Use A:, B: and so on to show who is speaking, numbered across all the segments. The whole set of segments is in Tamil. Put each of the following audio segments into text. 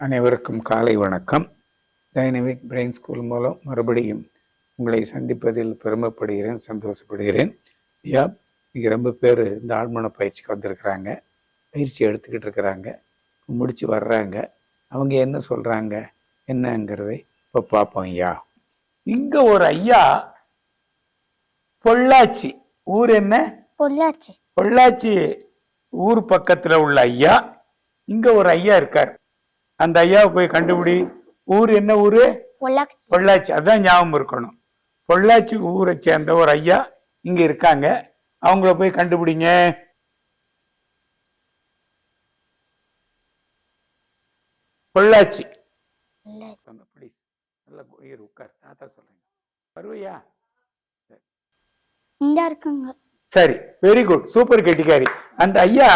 A: அனைவருக்கும் காலை வணக்கம். டைனமிக் பிரெயின் ஸ்கூல் மூலம் மறுபடியும் உங்களை சந்திப்பதில் பெருமைப்படுகிறேன் சந்தோஷப்படுகிறேன். ஐயா இங்கே ரொம்ப பேர் இந்த ஆழ்மன பயிற்சிக்கு வந்திருக்கிறாங்க. பயிற்சி எடுத்துக்கிட்டு இருக்கிறாங்க. முடிச்சு வர்றாங்க. அவங்க என்ன சொல்கிறாங்க என்னங்கிறதை இப்போ பார்ப்போம் ஐயா. இங்கே ஒரு ஐயா பொள்ளாச்சி. ஊர் என்ன?
B: பொள்ளாச்சி.
A: பொள்ளாச்சி. ஊர் பக்கத்துல உள்ள ஐயா. இங்க ஒரு ஐயா இருக்கார். அந்த ஐயாவை போய் கண்டுபிடி. ஊர் என்ன ஊரு?
B: பொள்ளாச்சி.
A: அதான் ஞாபகம் இருக்கணும். பொள்ளாச்சி ஊரை சேர்ந்த ஒரு ஐயா இங்க இருக்காங்க. அவங்கள போய் கண்டுபிடிங்க. பொள்ளாச்சி. ப்ளீஸ் நல்லா உட்கார். தாத்தா சொல்றேன். வருவையா? சரி. வெரி குட் சூப்பர் கெட்டிக்காரி. அந்த ஐயா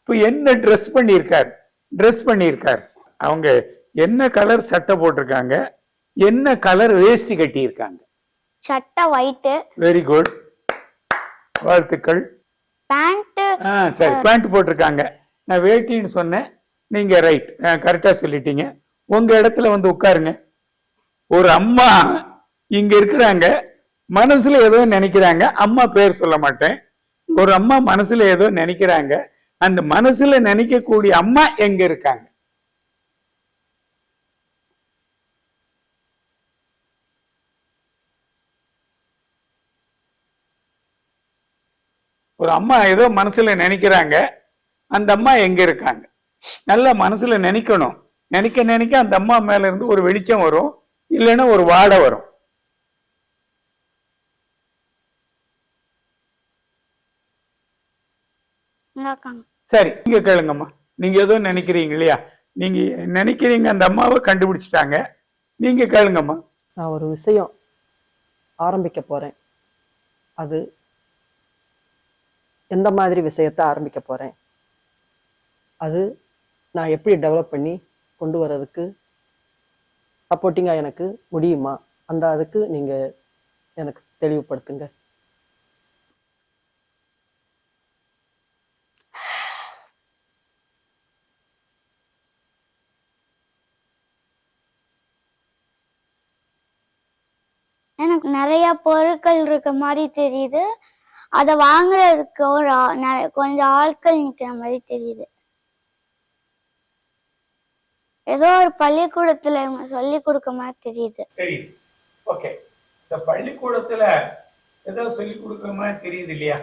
A: இப்போ என்ன ட்ரெஸ் பண்ணியிருக்கார்? ட்ரெஸ் பண்ணியிருக்கார். அவங்க என்ன கலர் சட்டை போட்டிருக்காங்க என்ன கலர் வேஷ்டி கட்டியிருக்காங்க.
B: சட்டை ஒயிட்டு
A: வெரி குட் வாழ்த்துக்கள்.
B: பேண்ட்
A: சரி பேண்ட் போட்டிருக்காங்க. நான் வேட்டின்னு சொன்னேன். நீங்க ரைட் கரெக்டா சொல்லிட்டீங்க. உங்க இடத்துல வந்து உட்காருங்க. ஒரு அம்மா இங்க இருக்கிறாங்க. மனசுல ஏதோ நினைக்கிறாங்க. அம்மா பேர் சொல்ல மாட்டேன். ஒரு அம்மா மனசுல ஏதோ நினைக்கிறாங்க. அந்த மனசுல நினைக்கக்கூடிய அம்மா எங்க இருக்காங்க? ஒரு அம்மா ஏதோ மனசுல நினைக்கிறாங்க. அந்த அம்மா எங்க இருக்காங்க? நல்லா மனசுல நினைக்கணும். நினைக்க நினைக்க அந்த அம்மா மேல இருந்து ஒரு வெளிச்சம் வரும். இல்லைன்னா ஒரு வாடை வரும். சரி நீங்க கேளுங்கம்மா. நீங்க ஏதோ நினைக்கிறீங்க இல்லையா? நீங்க நினைக்கிறீங்க அந்த அம்மாவை கண்டுபிடிச்சிட்டாங்க. நீங்க கேளுங்கம்மா.
C: நான் ஒரு விஷயம் ஆரம்பிக்க போறேன். அது எந்த மாதிரி விஷயத்தை ஆரம்பிக்க போறேன்? அது நான் எப்படி டெவலப் பண்ணி கொண்டு வர்றதுக்கு சப்போர்ட்டிங்காக எனக்கு முடியுமா? அந்த அதுக்கு நீங்க எனக்கு தெளிவுபடுத்துங்க.
B: எனக்கு நிறைய பொருட்கள் இருக்க மாதிரி தெரியுது. அத வாங்குறதுக்கு ஒரு கொஞ்சம் ஆட்கள் நிக்கிற மாதிரி தெரியுது. ஏதோ ஒரு பள்ளிக்கூடத்துல இவங்க சொல்லி கொடுக்க மாதிரி தெரியுது.
A: ஓகே இந்த பள்ளிக்கூடத்துல ஏதோ சொல்லி கொடுக்குற மாதிரி தெரியுது இல்லையா?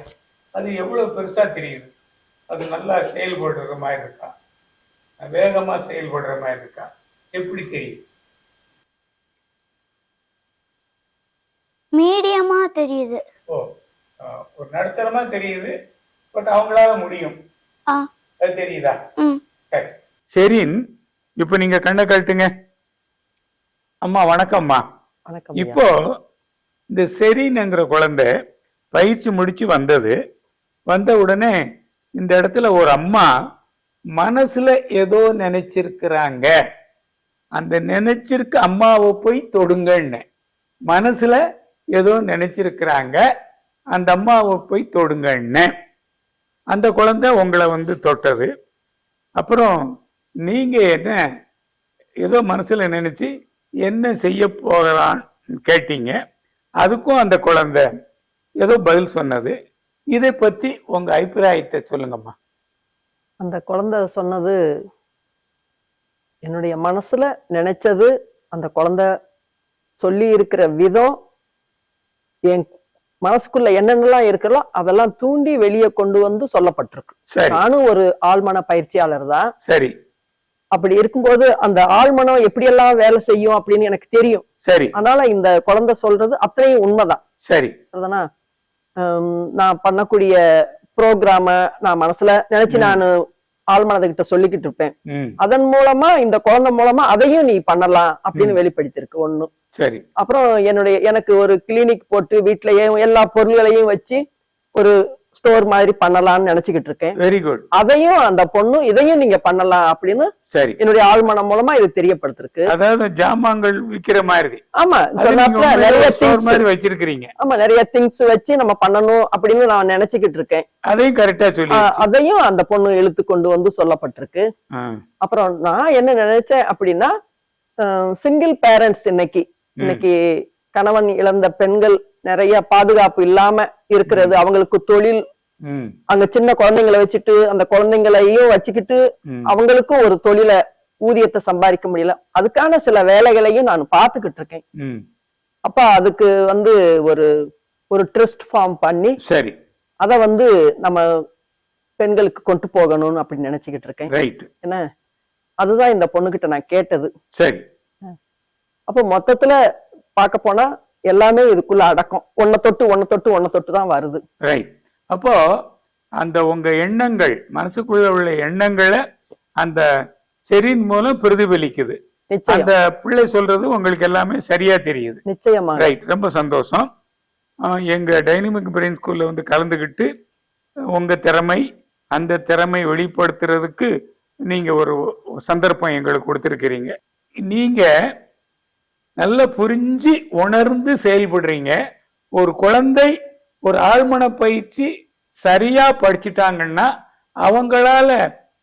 A: அது எவ்வளவு பெருசா தெரியுது? அது நல்லா செயல்படுற மாதிரி இருக்கா? வேகமா செயல்படுற மாதிரி இருக்கா? எப்படி தெரியுது?
B: மீடியமா தெரியுது.
A: ஓ ஒரு நடுத்தரமா தெரியுது பட் அவங்களால முடியும்.
B: ஆ.
A: அது தெரியுதா? சரி. சரின் இப்போ நீங்க கண்ணை கழட்டுங்க. அம்மா வணக்கம்மா. இப்போ இந்த செரின்ங்கிற குழந்தை பயிற்சி முடிச்சு வந்தது. வந்த உடனே இந்த இடத்துல ஒரு அம்மா மனசுல ஏதோ நினைச்சிருக்கிறாங்க. அந்த நினைச்சிருக்க அம்மாவை போய் தொடுங்கன்னு மனசுல ஏதோ நினைச்சிருக்கிறாங்க. அந்த அம்மாவை போய் தொடுங்கன்னு அந்த குழந்தை உங்களை வந்து தொட்டது. அப்புறம் நீங்கள் என்ன ஏதோ மனசில் நினச்சி என்ன செய்ய போகலான்னு கேட்டீங்க. அதுக்கும் அந்த குழந்தை ஏதோ பதில் சொன்னது. இதை பற்றி உங்கள் அபிப்பிராயத்தை சொல்லுங்கம்மா.
C: அந்த குழந்தை சொன்னது என்னுடைய மனசுல நினைச்சது அந்த குழந்தை சொல்லி இருக்கிற விதம் என் மனசுக்குள்ள என்னென்னலாம் இருக்கிறதோ அதெல்லாம் தூண்டி வெளியே கொண்டு வந்து சொல்லப்பட்டிருக்கு. நானும் ஒரு ஆழ்மன பயிற்சியாளர் தான்.
A: சரி.
C: அப்படி இருக்கும்போது அந்த ஆழ்மனம் எப்படியெல்லாம் வேலை செய்யும் அப்படின்னு எனக்கு தெரியும்.
A: சரி.
C: அதனால இந்த குழந்தை சொல்றது அத்தனையும் உண்மைதான்.
A: சரி.
C: ஹம், நான் பண்ணக்கூடிய ப்ரோக்ராம நான் மனசுல நினைச்சு. நான் ஆழ்மனதுகிட்ட சொல்லிக்கிட்டு இருப்பேன். அதன் மூலமா இந்த குழந்தை மூலமா அதையும் நீ பண்ணலாம் அப்படின்னு. வெளிப்படுத்திருக்கு ஒண்ணு.
A: சரி.
C: அப்புறம் என்னுடைய எனக்கு ஒரு கிளினிக் போட்டு வீட்லயே எல்லா பொருள்களையும் வச்சு ஒரு ஸ்டோர் மாதிரி பண்ணலாம்னு நினைச்சுக்கிட்டு இருக்கேன்.
A: வெரி குட்
C: அதையும் அந்த பொண்ணு இதையும் நீங்க பண்ணலாம் அப்படின்னு
A: சரி.
C: என்னுடைய ஆழ்மனம் மூலமா இது தெரியப்படுத்திருக்கு.
A: அதாவது ஜாமான்கள் விக்கிற மாதிரி.
C: ஆமா நிறைய
A: மாதிரி வச்சிருக்கிறீங்க.
C: ஆமா நிறைய திங்ஸ் வச்சு நம்ம பண்ணணும் அப்படின்னு நான் நினைச்சுக்கிட்டு இருக்கேன்.
A: அதையும் கரெக்டா சொல்லி
C: அதையும் அந்த பொண்ணு இழுத்து கொண்டு வந்து சொல்லப்பட்டிருக்கு. அப்புறம் நான் என்ன நினைச்சேன் அப்படின்னா சிங்கிள் பேரண்ட்ஸ் இன்னைக்கு. இன்னைக்கு கணவன் இழந்த பெண்கள் நிறைய பாதுகாப்பு இல்லாம இருக்கிறது அவங்களுக்கு தொழில் அங்க சின்ன குழந்தைங்களை வச்சுட்டு அந்த குழந்தைங்களையும் வச்சுக்கிட்டு. அவங்களுக்கும் ஒரு தொழிலை ஊதியத்தை சம்பாதிக்க முடியல. அதுக்கான சில வேலைகளையும் நான் பார்த்துக்கிட்டு இருக்கேன். அப்ப அதுக்கு வந்து ஒரு ஒரு ட்ரஸ்ட் ஃபார்ம் பண்ணி
A: சரி.
C: அத வந்து நம்ம பெண்களுக்கு கொண்டு போகணும்னு அப்படின்னு நினைச்சுக்கிட்டு இருக்கேன்.
A: ரைட்
C: என்ன? அதுதான் இந்த பொண்ணுகிட்ட நான் கேட்டது.
A: சரி.
C: அப்போ மொத்தத்துல பார்க்க போனா எல்லாமே இதுக்குள்ள அடக்கம். ஒன்ன தொட்டு ஒன்ன தொட்டு ஒன்ன தொட்டு தான் வருது.
A: ரைட் அப்போ அந்த உங்க எண்ணங்கள் மனசுக்குள்ள உள்ள எண்ணங்களை அந்த செரின் மூலம் பிரதிபலிக்குது. அந்த பிள்ளை சொல்றது உங்களுக்கு எல்லாமே சரியா தெரியுது.
C: நிச்சயமா
A: ரைட் ரொம்ப சந்தோஷம். எங்க டைனமிக் பிரெயின் ஸ்கூல்ல வந்து கலந்துக்கிட்டு உங்க திறமை அந்த திறமை வெளிப்படுத்துறதுக்கு நீங்க ஒரு சந்தர்ப்பம் எங்களுக்கு கொடுத்துருக்கிறீங்க. நீங்க நல்லா புரிஞ்சு உணர்ந்து செயல்படுறீங்க. ஒரு குழந்தை ஒரு ஆழ்மன பயிற்சி சரியா படிச்சிட்டாங்கன்னா அவங்களால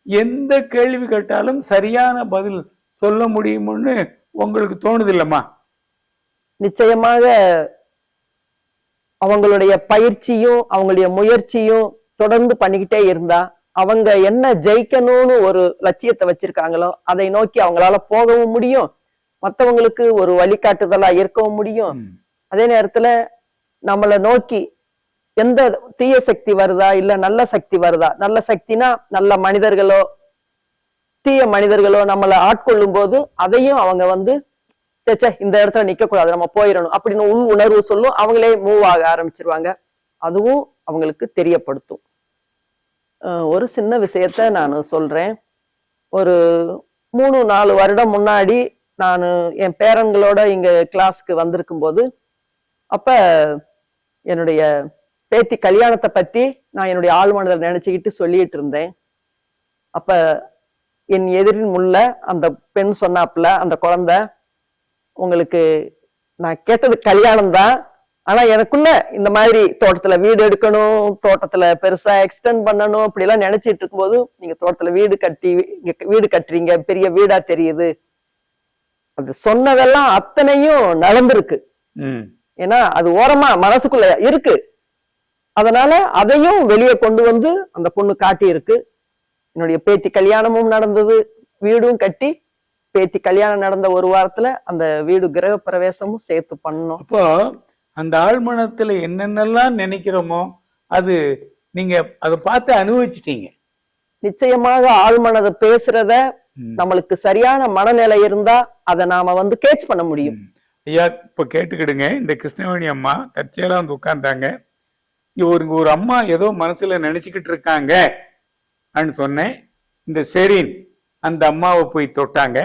A: எந்த கேள்வி கேட்டாலும் சரியான பதில் சொல்ல முடியும்னு உங்களுக்கு தோணுது இல்லம்மா
C: நிச்சயமாக அவங்களுடைய பயிற்சியும் அவங்களுடைய முயற்சியும் தொடர்ந்து பண்ணிக்கிட்டே இருந்தா அவங்க என்ன ஜெயிக்கணும்னு ஒரு லட்சியத்தை வச்சிருக்காங்களோ அதை நோக்கி அவங்களால போகவும் முடியும். மத்தவங்களுக்கு ஒரு வழிகாட்டுதலா இருக்கவும் முடியும். அதே நேரத்துல நம்மளை நோக்கி எந்த தீய சக்தி வருதா இல்ல நல்ல சக்தி வருதா? நல்ல சக்தினா நல்ல மனிதர்களோ தீய மனிதர்களோ நம்மளை ஆட்கொள்ளும் போது அதையும் அவங்க வந்து "ச்சே, இந்த இடத்துல நிக்க கூடாது நம்ம போயிடணும் அப்படின்னு உள் உணர்வு சொல்லும் அவங்களே மூவ் ஆக ஆரம்பிச்சிருவாங்க. அதுவும் அவங்களுக்கு தெரியப்படுத்தும். ஒரு சின்ன விஷயத்த நான் சொல்றேன். ஒரு மூணு நாலு வருடம் முன்னாடி நான் என் பேரன்களோட இங்க கிளாஸ்க்கு வந்திருக்கும் போது அப்ப என்னுடைய பேத்தி கல்யாணத்தை பத்தி நான் என்னுடைய ஆழ்மனதில் நினைச்சுக்கிட்டு சொல்லிட்டு இருந்தேன். அப்ப என் எதிரின் முள்ள அந்த பெண் சொன்னாப்புல அந்த குழந்தை உங்களுக்கு நான் கேட்டது கல்யாணம் தான் ஆனா எனக்குள்ள இந்த மாதிரி தோட்டத்துல வீடு எடுக்கணும் தோட்டத்துல பெருசா எக்ஸ்டெண்ட் பண்ணணும் இப்படி எல்லாம் நினைச்சிட்டு இருக்கும்போது நீங்க தோட்டத்துல வீடு கட்டி வீடு கட்டுறீங்க பெரிய வீடா தெரியுது. அது சொன்னதெல்லாம் அத்தனையும் நடந்திருக்கு. ஏன்னா அது ஓரமா மனசுக்குள்ள இருக்கு. அதனால அதையும் வெளியே கொண்டு வந்து அந்த பொண்ணு காட்டி இருக்கு என்னுடைய பேத்தி கல்யாணமும் நடந்தது. வீடும் கட்டி பேத்தி கல்யாணம் நடந்த ஒரு வாரத்துல அந்த வீடு கிரக பிரவேசமும் சேர்த்து பண்ணோம்.
A: அப்போ அந்த ஆழ்மனத்துல என்னென்னலாம் நினைக்கிறோமோ அது நீங்க அதை பார்த்து அனுபவிச்சிட்டீங்க.
C: நிச்சயமாக ஆழ்மனதை பேசுறத. நம்மளுக்கு சரியான மனநிலை இருந்தா அதை நாம வந்து கேட்ச் பண்ண முடியும்.
A: ஐயா இப்ப கேட்டுக்கிடுங்க. இந்த கிருஷ்ணவேணி அம்மா தற்செயலா வந்து உட்கார்ந்தாங்க. ஒரு ஒரு அம்மா ஏதோ மனசுல நினைச்சுக்கிட்டு இருக்காங்க. சொன்னேன். இந்த செரீன் அந்த அம்மாவை போய் தொட்டாங்க.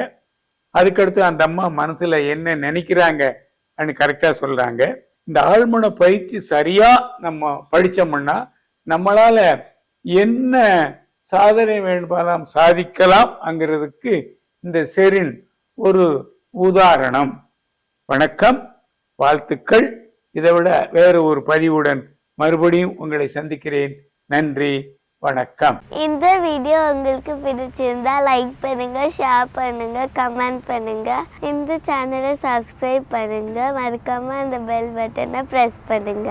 A: அதுக்கடுத்து அந்த அம்மா மனசுல என்ன நினைக்கிறாங்க கரெக்டா சொல்றாங்க. இந்த ஆழ்மன பயிற்சி சரியா நம்ம படிச்சோம்னா நம்மளால என்ன சாதனை வேண்டுமானாலும் சாதிக்கலாம் அங்கிறதுக்கு இந்த செரின் ஒரு உதாரணம். வணக்கம் வாழ்த்துக்கள். இதை விட வேறு ஒரு பதிவுடன் மறுபடியும் உங்களை சந்திக்கிறேன். நன்றி வணக்கம்.
B: இந்த வீடியோ உங்களுக்கு பிடிச்சிருந்தா லைக் பண்ணுங்க ஷேர் பண்ணுங்க கமெண்ட் பண்ணுங்க. இந்த சேனலை சப்ஸ்கிரைப் பண்ணுங்க. மறக்காம அந்த பெல் பட்டனை ப்ரெஸ் பண்ணுங்க.